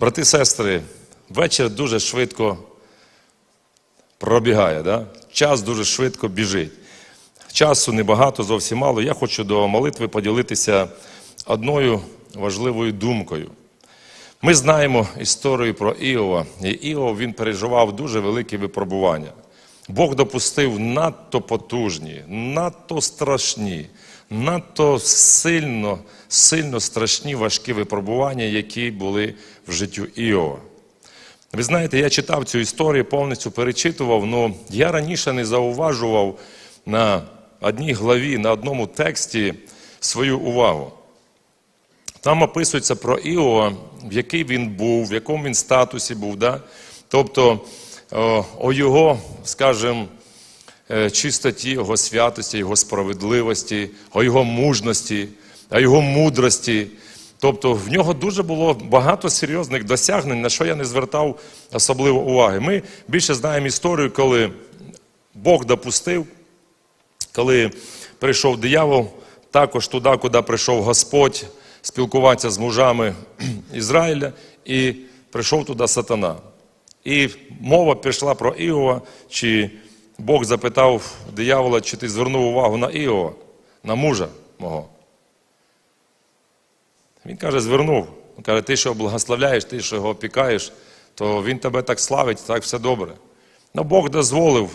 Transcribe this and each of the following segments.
Брати сестри, вечір дуже швидко пробігає, да? час дуже швидко біжить. Часу небагато, зовсім мало. Я хочу до молитви поділитися одною важливою думкою. Ми знаємо історію про Іова. І Іов він переживав дуже великі випробування. Бог допустив надто потужні, надто страшні, надто сильно, сильно страшні важкі випробування, які були в життю Іова. Ви знаєте, я читав цю історію, повністю перечитував, але я раніше не зауважував на одній главі, на одному тексті свою увагу. Там описується про Іова, в який він був, в якому він статусі був. Да? Тобто о, о його, скажімо, е, чистоті, його святості, його справедливості, о його мужності, о його мудрості. Тобто в нього дуже було багато серйозних досягнень, на що я не звертав особливо уваги. Ми більше знаємо історію, коли Бог допустив, коли прийшов диявол, також туди, куди прийшов Господь, спілкуватися з мужами Ізраїля, і прийшов туди сатана. І мова пішла про Іова, чи Бог запитав диявола, чи ти звернув увагу на Іова, на мужа мого. Він каже, звернув. Він каже, ти що благословляєш, ти що його опікаєш, то він тебе так славить, так все добре. Ну, Бог дозволив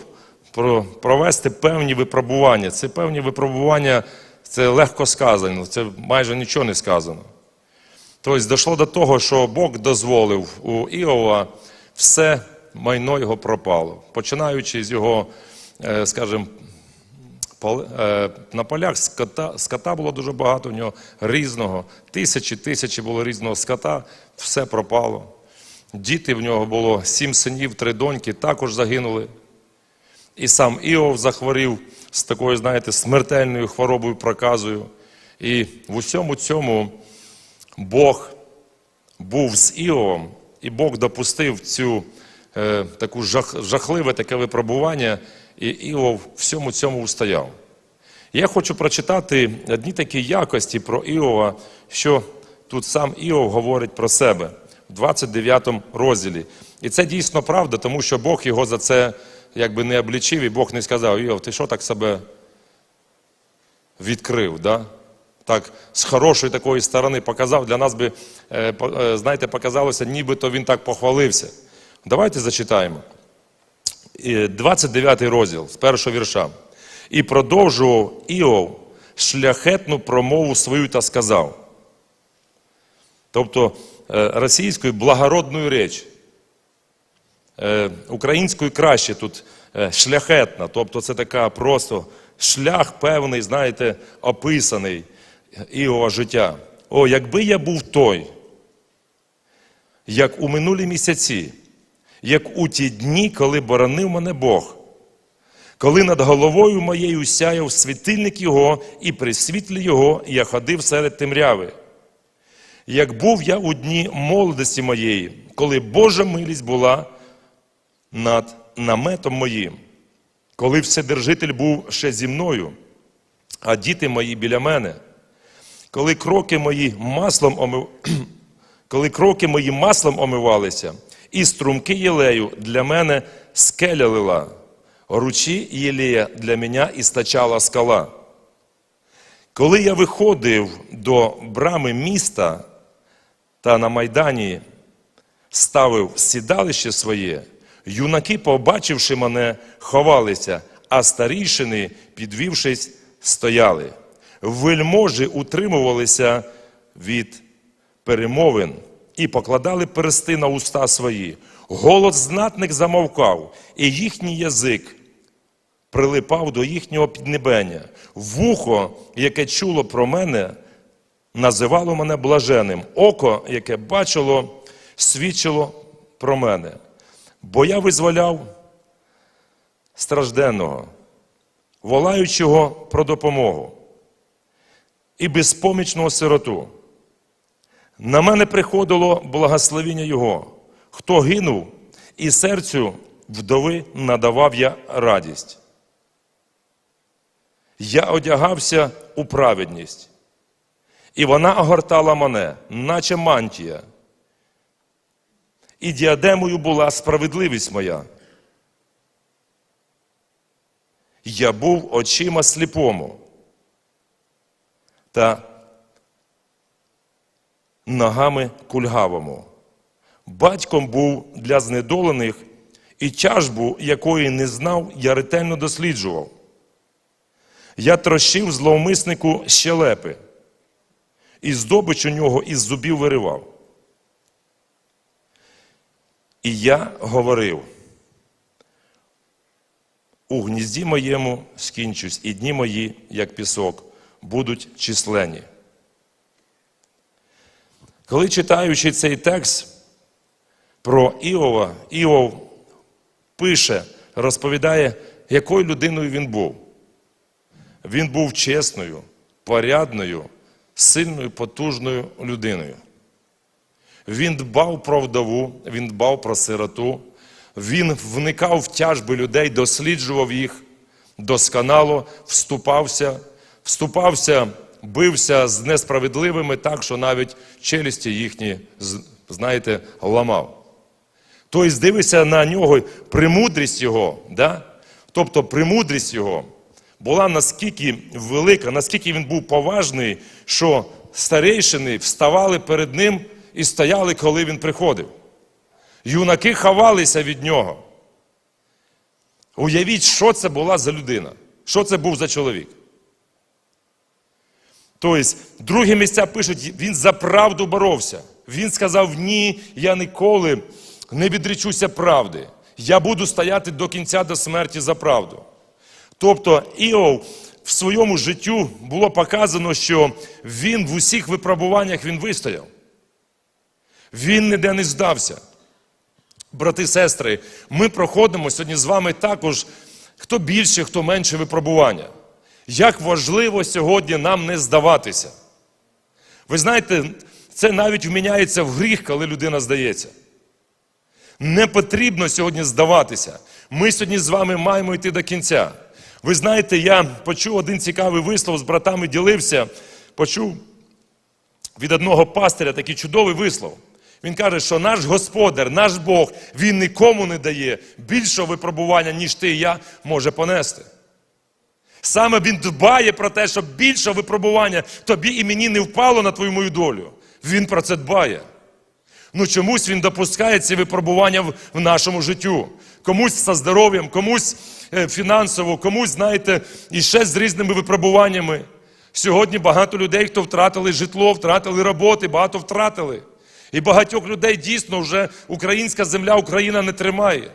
провести певні випробування. Це певні випробування, це легко сказано, це майже нічого не сказано. Тобто дійшло до того, що Бог дозволив у Іова все майно його пропало, починаючи з його, е, скажімо, е, на полях скота, скота було дуже багато в нього різного. Тисячі, тисячі було різного скота, все пропало. Діти в нього було сім синів, три доньки, також загинули. І сам Іов захворів з такою, знаєте, смертельною хворобою, проказою. І в усьому цьому Бог був з Іовом, і Бог допустив цю е, таку жах, жахливе таке випробування, і Іов всьому цьому устояв. Я хочу прочитати одні такі якості про Іова, що тут сам Іов говорить про себе в 29 розділі. І це дійсно правда, тому що Бог його за це якби не облічив, і Бог не сказав, Іов, ти що так себе відкрив? Да? Так, з хорошої такої сторони показав, для нас би, е, е, знаєте, показалося, нібито він так похвалився. Давайте зачитаємо. 29 розділ з першого вірша. І продовжував Іов шляхетну промову свою та сказав. Тобто е, російською благородною реч. Е, Українською краще тут е, шляхетна, тобто це така просто шлях певний, знаєте, описаний Іова життя. О, якби я був той, як у минулі місяці, як у ті дні, коли боронив мене Бог, коли над головою моєю сяяв світильник Його, і при світлі Його я ходив серед темряви. Як був я у дні молодості моєї, коли Божа милість була над наметом моїм, коли Вседержитель був ще зі мною, а діти мої біля мене, коли кроки мої маслом омив... коли кроки мої маслом омивалися, і струмки єлею для мене скеля лила, ручі єлея для мене істачала скала. Коли я виходив до брами міста та на майдані ставив сідалище своє, юнаки, побачивши мене, ховалися, а старішини, підвівшись, стояли. Вельможі утримувалися від перемовин і покладали персти на уста свої. Голос знатних замовкав, і їхній язик прилипав до їхнього піднебення. Вухо, яке чуло про мене, називало мене блаженним. Око, яке бачило, свідчило про мене. Бо я визволяв стражденного, волаючого про допомогу і безпомічного сироту. На мене приходило благословіння Його. Хто гинув, і серцю вдови надавав я радість. Я одягався у праведність, і вона огортала мене, наче мантія. і діадемою була справедливість моя. Я був очима сліпому та ногами кульгавому. Батьком був для знедолених, і тяжбу, якої не знав, я ретельно досліджував. Я трощив зловмиснику щелепи, і здобич у нього із зубів виривав. І я говорив, у гнізді моєму скінчусь, і дні мої, як пісок, будуть численні. Коли читаючи цей текст про Іова, Іов пише, розповідає, якою людиною він був. Він був чесною, порядною, сильною, потужною людиною. Він дбав про вдову, він дбав про сироту, він вникав в тяжби людей, досліджував їх досконало, вступався, вступався, бився з несправедливими так, що навіть челюсті їхні, знаєте, ламав. Тобто дивися на нього, премудрість його, да? тобто премудрість його була наскільки велика, наскільки він був поважний, що старейшини вставали перед ним і стояли, коли він приходив. Юнаки ховалися від нього. Уявіть, що це була за людина, що це був за чоловік. Тобто, другі місця пишуть, він за правду боровся. Він сказав: ні, я ніколи не відречуся правди. Я буду стояти до кінця до смерті за правду. Тобто Іов в своєму життю було показано, що він в усіх випробуваннях він вистояв. Він ніде не здався. Брати, сестри, ми проходимо сьогодні з вами також, хто більше, хто менше випробування. Як важливо сьогодні нам не здаватися. Ви знаєте, це навіть вміняється в гріх, коли людина здається. Не потрібно сьогодні здаватися. Ми сьогодні з вами маємо йти до кінця. Ви знаєте, я почув один цікавий вислов з братами ділився, почув від одного пастиря такий чудовий вислов. Він каже, що наш Господар, наш Бог, Він нікому не дає більшого випробування, ніж ти і я може понести. Саме Він дбає про те, щоб більше випробування тобі і мені не впало на твою мою долю. Він про це дбає. Ну чомусь він допускає ці випробування в, в нашому життю. Комусь за здоров'ям, комусь е, фінансово, комусь, знаєте, і ще з різними випробуваннями. Сьогодні багато людей, хто втратили житло, втратили роботи, багато втратили. І багатьох людей дійсно вже українська земля, Україна не тримає.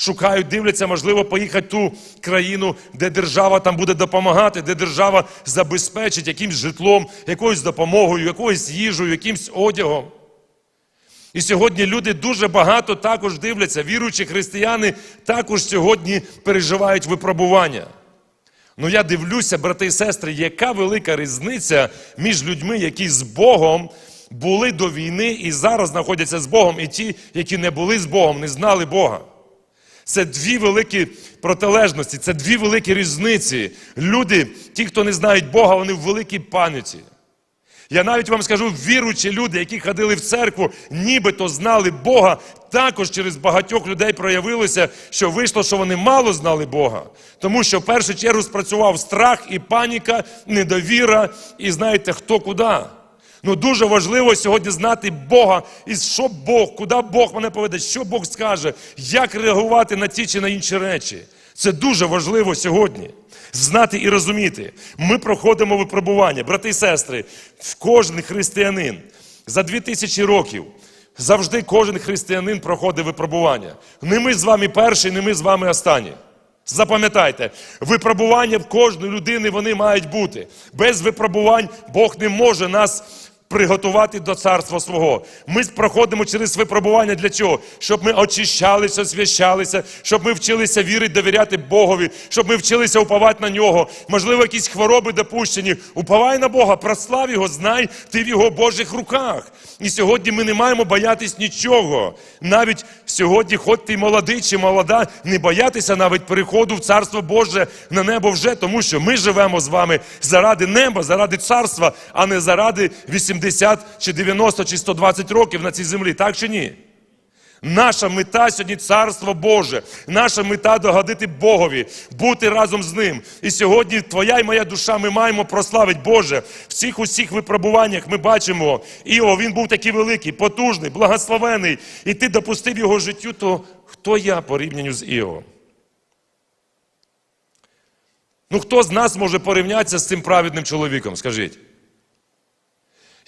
Шукають, дивляться, можливо, поїхати в ту країну, де держава там буде допомагати, де держава забезпечить якимсь житлом, якоюсь допомогою, якоюсь їжею, якимсь одягом. І сьогодні люди дуже багато також дивляться, віруючі християни також сьогодні переживають випробування. Ну я дивлюся, брати і сестри, яка велика різниця між людьми, які з Богом були до війни і зараз знаходяться з Богом, і ті, які не були з Богом, не знали Бога. Це дві великі протилежності, це дві великі різниці. Люди, ті, хто не знають Бога, вони в великій пам'яті. Я навіть вам скажу, віруючі люди, які ходили в церкву, нібито знали Бога, також через багатьох людей проявилося, що вийшло, що вони мало знали Бога. Тому що в першу чергу спрацював страх і паніка, недовіра, і знаєте, хто куди. Ну дуже важливо сьогодні знати Бога, і що Бог, куди Бог мене поведе, що Бог скаже, як реагувати на ті чи на інші речі. Це дуже важливо сьогодні. Знати і розуміти. Ми проходимо випробування, брати і сестри, кожен християнин за дві тисячі років. Завжди кожен християнин проходить випробування. Не ми з вами перші, не ми з вами останні. Запам'ятайте, випробування в кожної людини вони мають бути. Без випробувань Бог не може нас приготувати до царства свого. Ми проходимо через випробування для чого? Щоб ми очищалися, освящалися, щоб ми вчилися вірити, довіряти Богові, щоб ми вчилися уповати на нього. Можливо, якісь хвороби допущені. Уповай на Бога, прослав його, знай, ти в його Божих руках. І сьогодні ми не маємо боятись нічого. Навіть сьогодні, хоч ти молодий чи молода, не боятися навіть переходу в Царство Боже на небо вже, тому що ми живемо з вами заради неба, заради царства, а не заради 80 чи 90 чи 120 років на цій землі. Так чи ні? Наша мета сьогодні царство Боже. Наша мета догодити Богові, бути разом з Ним. І сьогодні твоя і моя душа, ми маємо прославити Боже. В цих усіх випробуваннях ми бачимо. Іо, він був такий великий, потужний, благословений. І ти допустив його життю, то хто я порівнянню з Іо? Ну хто з нас може порівнятися з цим праведним чоловіком? Скажіть.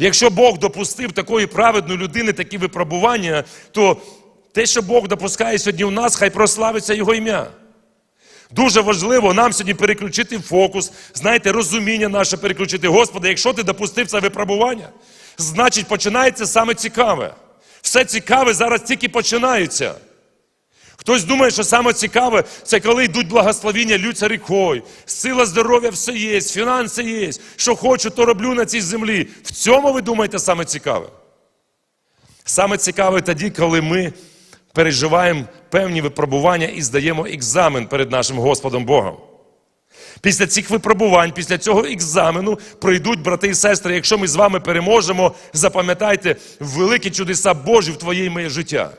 Якщо Бог допустив такої праведної людини такі випробування, то те, що Бог допускає сьогодні у нас, хай прославиться Його ім'я. Дуже важливо нам сьогодні переключити фокус, знаєте, розуміння наше переключити. Господи, якщо ти допустив це випробування, значить починається саме цікаве. Все цікаве зараз тільки починається. Хтось думає, що саме цікаве, це коли йдуть благословіння, лються рікою, сила здоров'я все є, фінанси є. Що хочу, то роблю на цій землі. В цьому ви думаєте саме цікаве? Саме цікаве тоді, коли ми переживаємо певні випробування і здаємо екзамен перед нашим Господом Богом. Після цих випробувань, після цього екзамену прийдуть брати і сестри. Якщо ми з вами переможемо, запам'ятайте великі чудеса Божі в твоє і моє життя.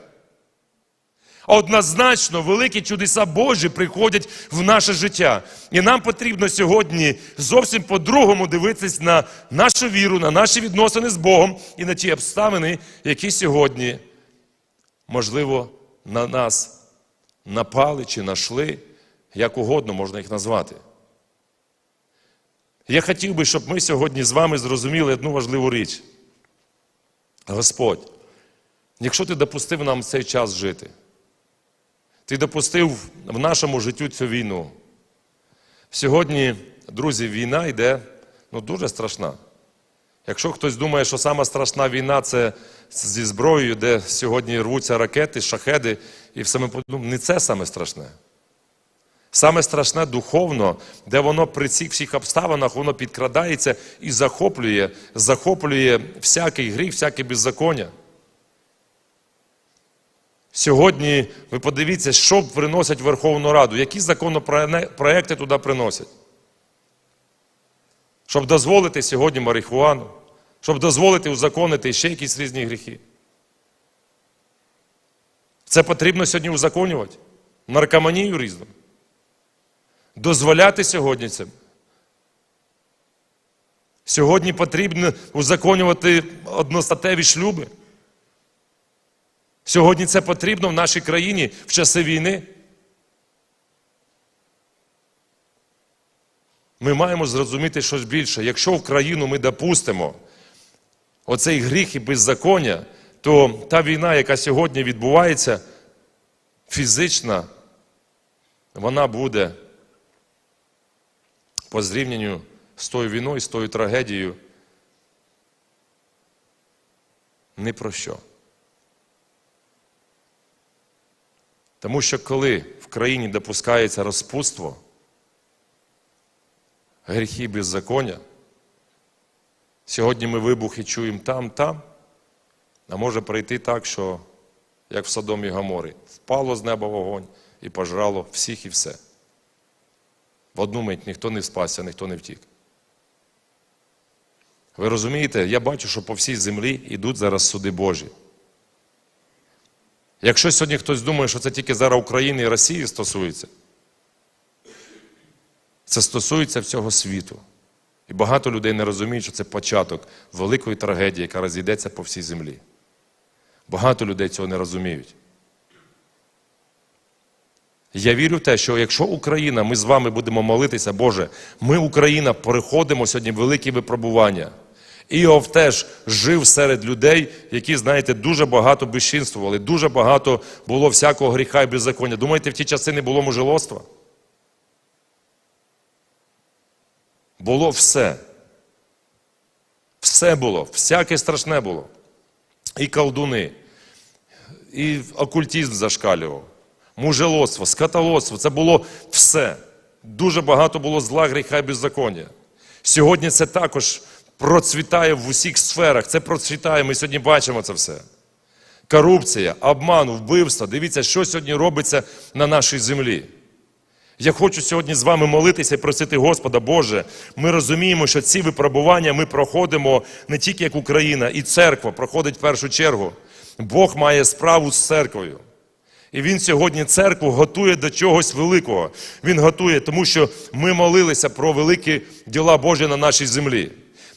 Однозначно, великі чудеса Божі приходять в наше життя. І нам потрібно сьогодні зовсім по-другому дивитись на нашу віру, на наші відносини з Богом і на ті обставини, які сьогодні, можливо, на нас напали чи нашли, як угодно можна їх назвати. Я хотів би, щоб ми сьогодні з вами зрозуміли одну важливу річ. Господь, якщо ти допустив нам цей час жити, ти допустив в нашому життю цю війну. Сьогодні, друзі, війна йде ну, дуже страшна. Якщо хтось думає, що сама страшна війна це зі зброєю, де сьогодні рвуться ракети, шахеди, і все ми подумаємо, не це саме страшне. Саме страшне духовно, де воно при цих всіх обставинах воно підкрадається і захоплює, захоплює всякий гріх, всяке беззаконня. Сьогодні ви подивіться, що приносять Верховну Раду, які законопроекти туди приносять. Щоб дозволити сьогодні марихуану, щоб дозволити узаконити ще якісь різні гріхи. Це потрібно сьогодні узаконювати. Наркоманію різну. Дозволяти сьогодні це. Сьогодні потрібно узаконювати одностатеві шлюби. Сьогодні це потрібно в нашій країні в часи війни. Ми маємо зрозуміти щось більше. Якщо в країну ми допустимо оцей гріх і беззаконня, то та війна, яка сьогодні відбувається, фізична, вона буде по зрівнянню з тою війною, з тою трагедією. Ні про що. Тому що коли в країні допускається розпутство, гріхи беззаконня, сьогодні ми вибухи чуємо там, там, а може прийти так, що, як в Содомі Гаморі, впало з неба вогонь і пожрало всіх і все. В одну мить ніхто не спасся, ніхто не втік. Ви розумієте, я бачу, що по всій землі йдуть зараз суди Божі. Якщо сьогодні хтось думає, що це тільки зараз України і Росії стосується, це стосується всього світу. І багато людей не розуміють, що це початок великої трагедії, яка розійдеться по всій землі. Багато людей цього не розуміють. Я вірю в те, що якщо Україна, ми з вами будемо молитися, Боже, ми, Україна, переходимо сьогодні в великі випробування. Іов теж жив серед людей, які, знаєте, дуже багато безчинствували, дуже багато було всякого гріха і беззаконня. Думаєте, в ті часи не було мужелоства? Було все. Все було, всяке страшне було. І колдуни, і окультизм зашкалював, мужелоство, скотолоцтво це було все. Дуже багато було зла, гріха і беззаконня. Сьогодні це також процвітає в усіх сферах. Це процвітає, ми сьогодні бачимо це все. Корупція, обман, вбивство. Дивіться, що сьогодні робиться на нашій землі. Я хочу сьогодні з вами молитися і просити Господа Боже. Ми розуміємо, що ці випробування ми проходимо не тільки як Україна, і церква проходить в першу чергу. Бог має справу з церквою. І він сьогодні церкву готує до чогось великого. Він готує, тому що ми молилися про великі діла Божі на нашій землі.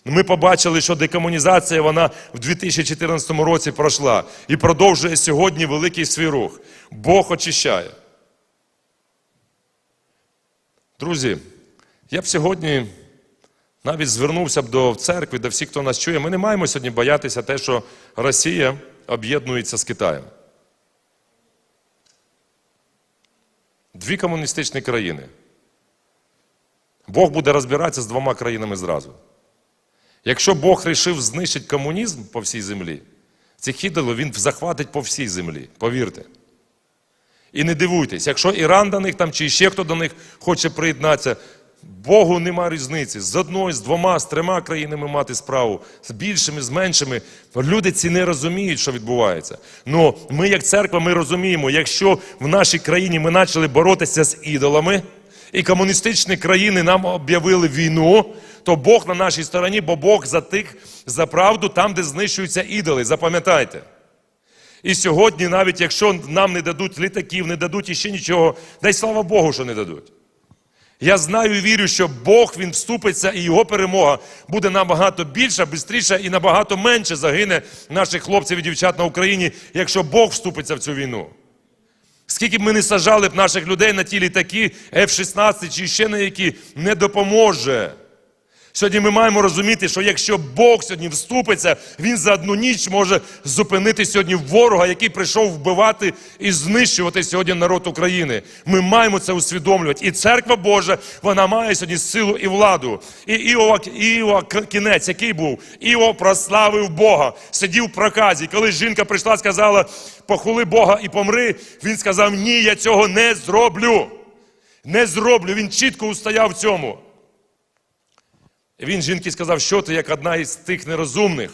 Ми побачили, що декомунізація вона в 2014 році пройшла і продовжує сьогодні великий свій рух. Бог очищає. Друзі, я б сьогодні навіть звернувся б до церкви, до всіх, хто нас чує. Ми не маємо сьогодні боятися те, що Росія об'єднується з Китаєм. Дві комуністичні країни. Бог буде розбиратися з двома країнами зразу. Якщо Бог рішив знищити комунізм по всій землі, цих ідолів він захватить по всій землі, повірте. І не дивуйтесь, якщо Іран до них там чи ще хто до них хоче приєднатися, Богу нема різниці. З одною, з двома, з трьома країнами мати справу, з більшими, з меншими. Люди ці не розуміють, що відбувається. Ну ми, як церква, ми розуміємо, якщо в нашій країні ми почали боротися з ідолами, і комуністичні країни нам об'явили війну, то Бог на нашій стороні, бо Бог за тих за правду там, де знищуються ідоли. Запам'ятайте. І сьогодні, навіть якщо нам не дадуть літаків, не дадуть іще нічого, дай слава Богу, що не дадуть. Я знаю і вірю, що Бог він вступиться, і його перемога буде набагато більша, швидше і набагато менше загине наших хлопців і дівчат на Україні, якщо Бог вступиться в цю війну. Скільки б ми не сажали б наших людей на ті літаки, F-16 чи ще на які, не допоможе. Сьогодні ми маємо розуміти, що якщо Бог сьогодні вступиться, Він за одну ніч може зупинити сьогодні ворога, який прийшов вбивати і знищувати сьогодні народ України. Ми маємо це усвідомлювати. І церква Божа, вона має сьогодні силу і владу. І Іова, Іова кінець, який був, Іо прославив Бога, сидів в проказі. Коли жінка прийшла, сказала, похули Бога і помри, він сказав, ні, я цього не зроблю. Не зроблю. Він чітко устояв в цьому. Він жінки сказав, що ти як одна із тих нерозумних.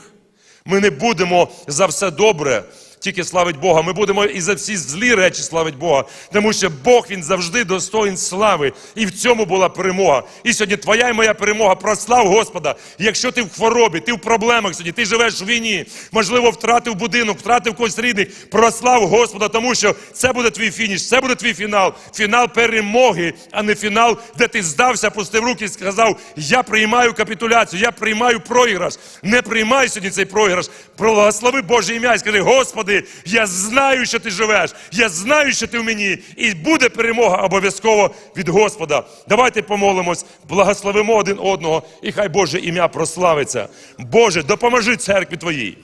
Ми не будемо за все добре тільки славить Бога. Ми будемо і за всі злі речі славить Бога. Тому що Бог він завжди достоїн слави. І в цьому була перемога. І сьогодні твоя і моя перемога. Прослав Господа. Якщо ти в хворобі, ти в проблемах сьогодні, ти живеш в війні, можливо, втратив будинок, втратив когось рідних, прослав Господа, тому що це буде твій фініш, це буде твій фінал. Фінал перемоги, а не фінал, де ти здався, пустив руки і сказав: Я приймаю капітуляцію, я приймаю програш. Не приймай сьогодні цей програш. Благослови Боже ім'я і скажи, Господи, я знаю, що ти живеш, я знаю, що ти в мені, і буде перемога обов'язково від Господа. Давайте помолимось, благословимо один одного, і хай Боже ім'я прославиться. Боже, допоможи церкві Твоїй.